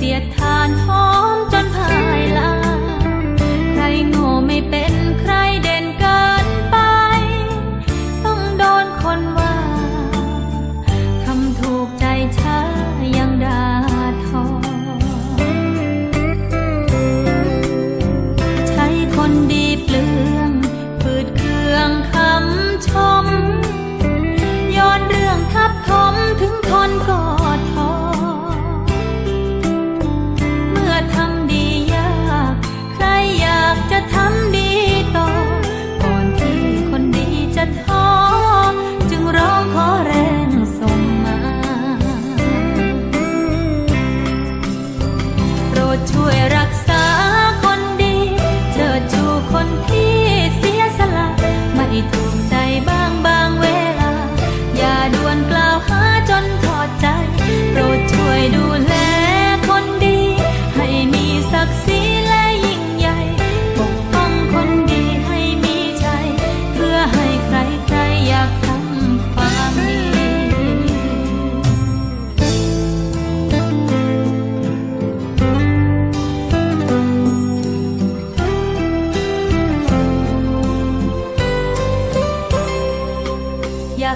เสียท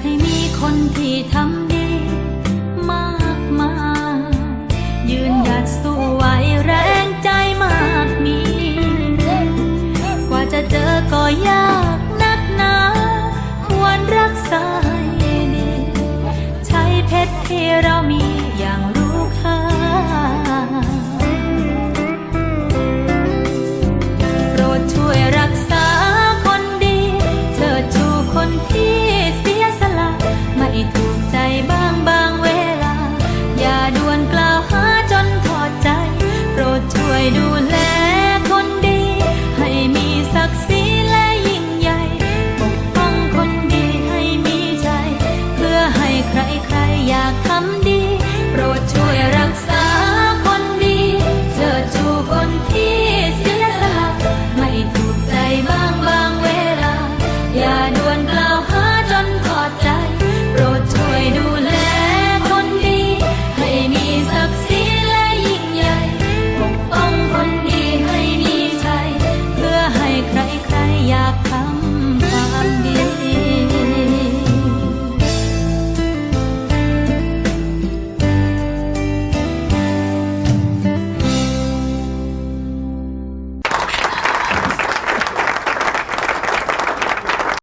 ให้มีคนที่ทำดีมากมายยืนหยัดสู้ไว้แรงใจมากมี กว่าจะเจอก็ยากนักหนาควรรักษาให้ดี ใช้เพชรที่เรามีอย่างรู้ค่า doing